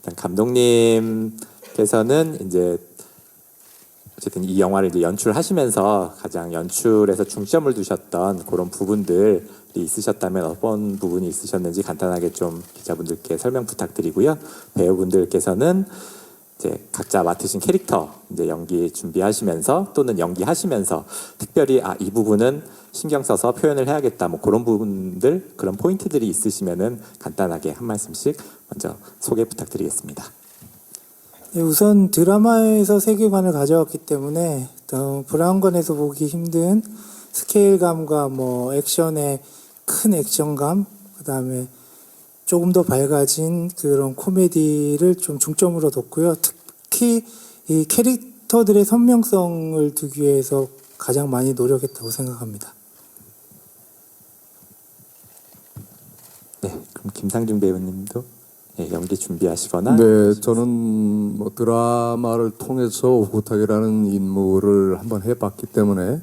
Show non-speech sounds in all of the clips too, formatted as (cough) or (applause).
일단 감독님께서는 이제 어쨌든 이 영화를 이제 연출하시면서 가장 연출에서 중점을 두셨던 그런 부분들이 있으셨다면 어떤 부분이 있으셨는지 간단하게 좀 기자분들께 설명 부탁드리고요. 배우분들께서는 이제 각자 맡으신 캐릭터 이제 연기 준비하시면서 또는 연기하시면서 특별히 아 이 부분은 신경 써서 표현을 해야겠다 뭐 그런 부분들 그런 포인트들이 있으시면은 간단하게 한 말씀씩 먼저 소개 부탁드리겠습니다. 네, 우선 드라마에서 세계관을 가져왔기 때문에 어, 브라운관에서 보기 힘든 스케일감과 뭐 액션의 큰 액션감, 그 다음에 조금 더 밝아진 그런 코미디를 좀 중점으로 뒀고요. 특 히 이 캐릭터들의 선명성을 두기 위해서 가장 많이 노력했다고 생각합니다. 네, 그럼 김상준 배우님도 예, 연기 준비하시거나 네, 저는 뭐 드라마를 통해서 오구탁이라는 인물을 한번 해봤기 때문에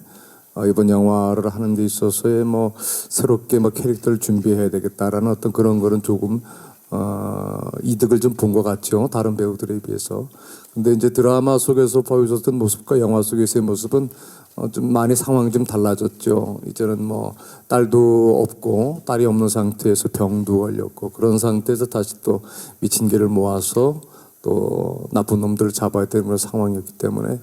어, 이번 영화를 하는 데 있어서의 뭐 새롭게 뭐 캐릭터를 준비해야 되겠다라는 어떤 그런 거는 조금 어, 이득을 좀 본 것 같죠. 다른 배우들에 비해서. 근데 이제 드라마 속에서 보여줬던 모습과 영화 속에서의 모습은 어, 좀 많이 상황이 좀 달라졌죠. 이제는 뭐 딸도 없고 딸이 없는 상태에서 병도 걸렸고 그런 상태에서 다시 또 미친 개를 모아서 또 나쁜 놈들을 잡아야 되는 그런 상황이었기 때문에 어,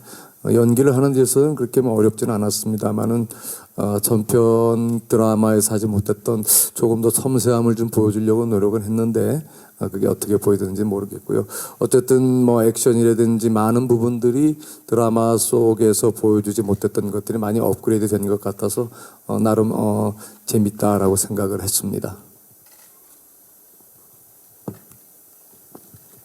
연기를 하는 데서는 그렇게 뭐 어렵지는 않았습니다만은 어, 전편 드라마에서 하지 못했던 조금 더 섬세함을 좀 보여주려고 노력은 했는데 어, 그게 어떻게 보이든지 모르겠고요. 어쨌든 뭐 액션이라든지 많은 부분들이 드라마 속에서 보여주지 못했던 것들이 많이 업그레이드 된 것 같아서 어, 나름 어, 재밌다라고 생각을 했습니다.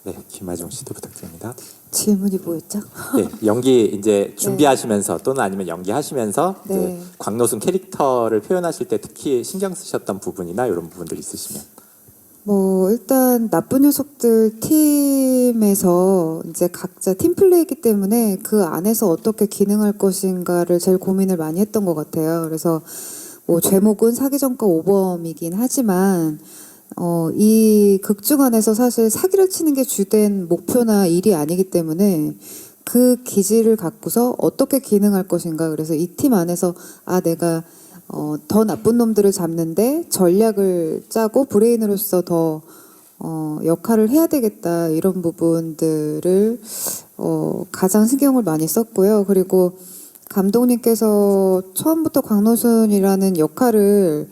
네, 김하중 씨도 부탁드립니다. 질문이 뭐였죠? 네, 연기 이제 (laughs) 준비하시면서 또는 아니면 연기하시면서 이제 네. 광노순 캐릭터를 표현하실 때 특히 신경 쓰셨던 부분이나 이런 부분들 있으시면 뭐 일단 나쁜 녀석들 팀에서 이제 각자 팀 플레이이기 때문에 그 안에서 어떻게 기능할 것인가를 제일 고민을 많이 했던 것 같아요. 그래서 뭐 제목은 사기 전과 오범이긴 하지만 어, 이 극중 안에서 사실 사기를 치는 게 주된 목표나 일이 아니기 때문에 그 기질을 갖고서 어떻게 기능할 것인가. 그래서 이 팀 안에서 아, 내가 어, 더 나쁜 놈들을 잡는데 전략을 짜고 브레인으로서 더 어, 역할을 해야 되겠다. 이런 부분들을 어, 가장 신경을 많이 썼고요. 그리고 감독님께서 처음부터 광노순이라는 역할을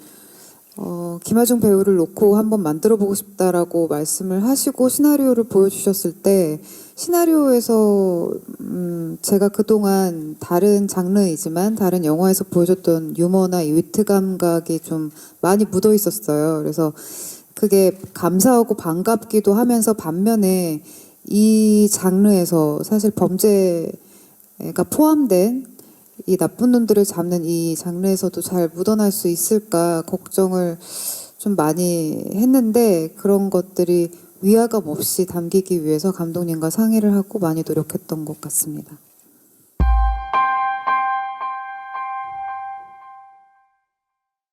어, 김하중 배우를 놓고 한번 만들어 보고 싶다라고 말씀을 하시고 시나리오를 보여주셨을 때 시나리오에서 음, 제가 그동안 다른 장르이지만 다른 영화에서 보여줬던 유머나 이 위트 감각이 좀 많이 묻어 있었어요. 그래서 그게 감사하고 반갑기도 하면서 반면에 이 장르에서 사실 범죄가 포함된 이 나쁜 놈들을 잡는 이 장르에서도 잘 묻어날 수 있을까 걱정을 좀 많이 했는데 그런 것들이 위화감 없이 담기기 위해서 감독님과 상의를 하고 많이 노력했던 것 같습니다.